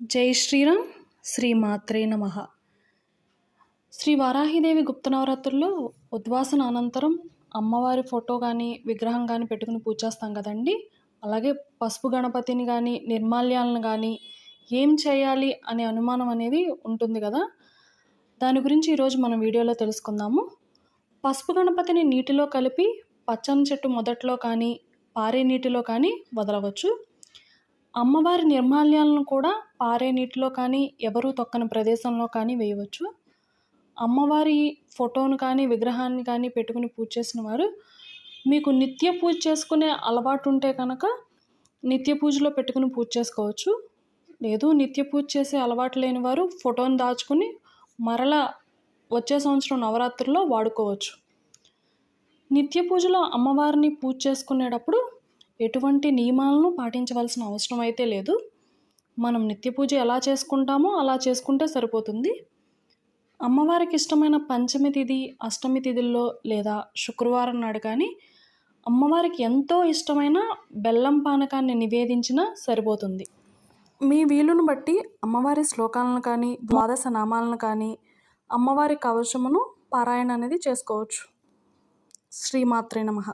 జై శ్రీరామ్ శ్రీ మాత్రే నమ. శ్రీ వారాహిదేవి గుప్త నవరాత్రుల్లో ఉద్వాసన అనంతరం అమ్మవారి ఫోటో కానీ విగ్రహం కానీ పెట్టుకుని పూజ చేస్తాం కదండి. అలాగే పసుపు గణపతిని కానీ నిర్మాల్యాలను కానీ ఏం చేయాలి అనే అనుమానం అనేది ఉంటుంది కదా. దాని గురించి ఈరోజు మనం వీడియోలో తెలుసుకుందాము. పసుపు గణపతిని నీటిలో కలిపి పచ్చని చెట్టు మొదట్లో కానీ పారే నీటిలో కానీ వదలవచ్చు. అమ్మవారి నిర్మాల్యాలను కూడా పారే నీటిలో కానీ ఎవరూ తొక్కని ప్రదేశంలో కానీ వేయవచ్చు. అమ్మవారి ఫోటోను కానీ విగ్రహాన్ని కానీ పెట్టుకుని పూజ చేసిన వారు మీకు నిత్య పూజ చేసుకునే అలవాటు ఉంటే కనుక నిత్య పూజలో పెట్టుకుని పూజ చేసుకోవచ్చు. లేదు నిత్య పూజ చేసే అలవాటు లేని వారు ఫోటోని దాచుకుని మరలా వచ్చే సంవత్సరం నవరాత్రుల్లో వాడుకోవచ్చు. నిత్య పూజలో అమ్మవారిని పూజ చేసుకునేటప్పుడు ఎటువంటి నియమాలను పాటించవలసిన అవసరం అయితే లేదు. మనం నిత్య పూజ ఎలా చేసుకుంటామో అలా చేసుకుంటే సరిపోతుంది. అమ్మవారికి ఇష్టమైన పంచమి తిథి అష్టమి తిథుల్లో లేదా శుక్రవారం నాడు కానీ అమ్మవారికి ఎంతో ఇష్టమైన బెల్లం పానకాన్ని నివేదించినా సరిపోతుంది. మీ వీలును బట్టి అమ్మవారి శ్లోకాలను కానీ ద్వాదశ నామాలను కానీ అమ్మవారి కవచమును పారాయణ అనేది చేసుకోవచ్చు. శ్రీమాత్రే నమః.